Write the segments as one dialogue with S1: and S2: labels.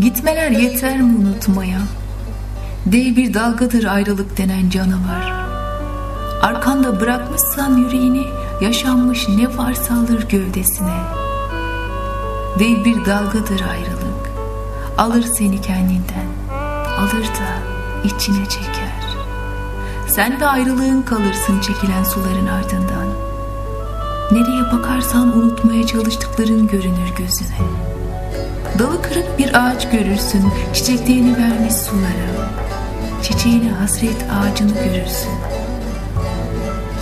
S1: Gitmeler yeter mi unutmaya? Dev bir dalgadır ayrılık denen canavar. Arkanda bırakmışsan yüreğini yaşanmış ne varsa alır gövdesine. Dev bir dalgadır ayrılık. Alır seni kendinden. Alır da içine çeker. Sen de ayrılığın kalırsın çekilen suların ardından. Nereye bakarsan unutmaya çalıştıkların görünür gözüne. Dalı kırık bir ağaç görürsün, çiçeklerini vermiş sulara. Çiçeğine hasret ağacını görürsün.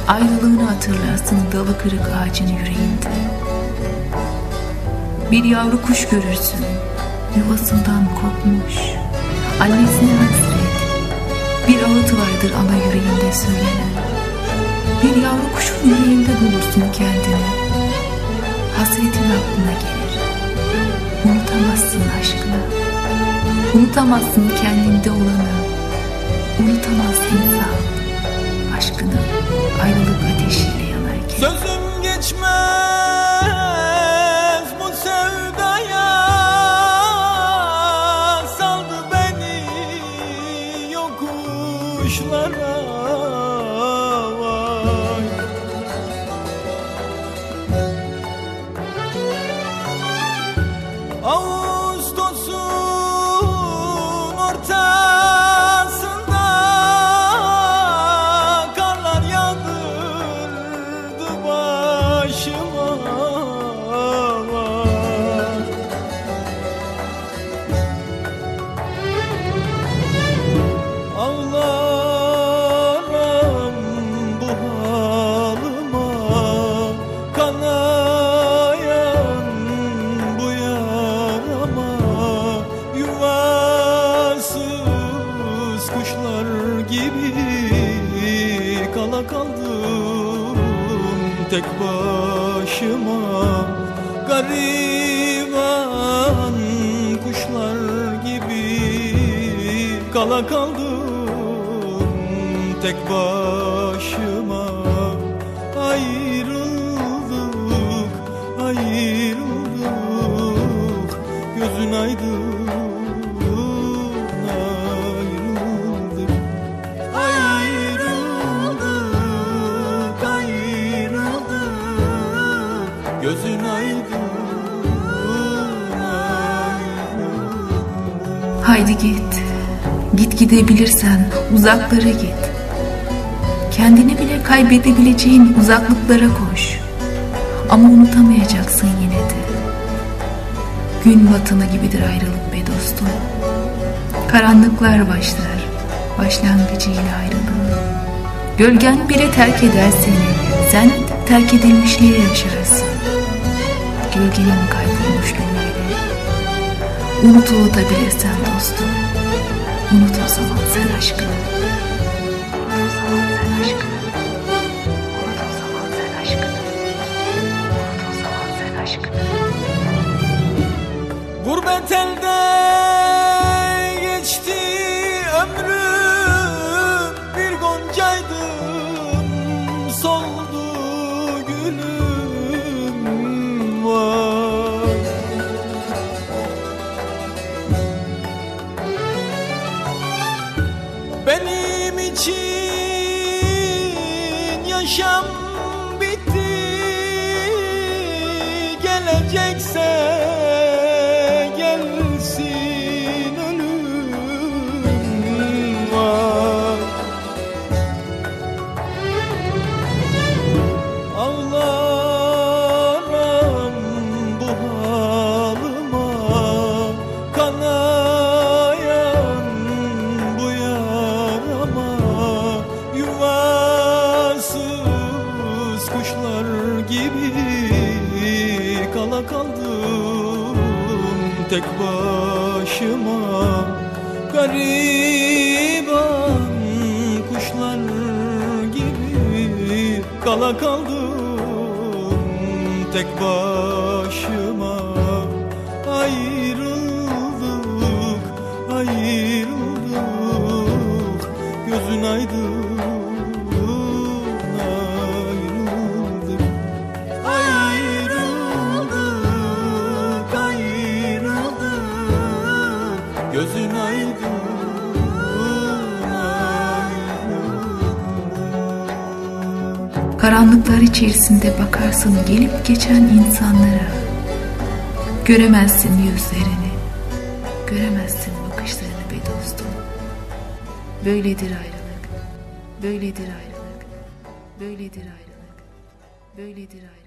S1: Ayrılığını hatırlarsın dalı kırık ağacın yüreğinde. Bir yavru kuş görürsün, yuvasından kopmuş. Annesine hasret, bir ağıt vardır ana yüreğinde söylenen. Bir yavru kuşun yüreğinde bulursun kendini. Hasretin aklına gelir. Unutamazsın aşkını. Unutamazsın kendinde olanı. Unutamazsın sen aşkını ayrılık ateşiyle yanarken.
S2: Sözüm geçmez Kala kaldım tek başıma. Gariban kuşlar gibi Kala kaldım tek başıma. Ayrıldık, ayrıldık Gözün aydın,
S1: Haydi git. Git gidebilirsen uzaklara git. Kendini bile kaybedebileceğin uzaklıklara koş. Ama unutamayacaksın yine de. Gün batımı gibidir ayrılık be dostum. Karanlıklar başlar. Başlangıcıyla ayrılığın. Gölgen bile terk eder seni. Sen terk edilmişliğe yaşarsın. Gölgenin kaybolmuş günleri. Unut unutabilirsen dostum. Unut o zaman sen aşkını.
S2: Jake. Mavi kala kaldım tek başıma. Gariban kuşlar gibi kala kaldım tek başıma. Ayrıldık, ayrıldık gözün aydın.
S1: Karanlıklar içerisinde bakarsın gelip geçen insanlara. Göremezsin yüzlerini, göremezsin bakışlarını be dostum. Böyledir ayrılık, böyledir ayrılık, böyledir ayrılık, böyledir ayrılık.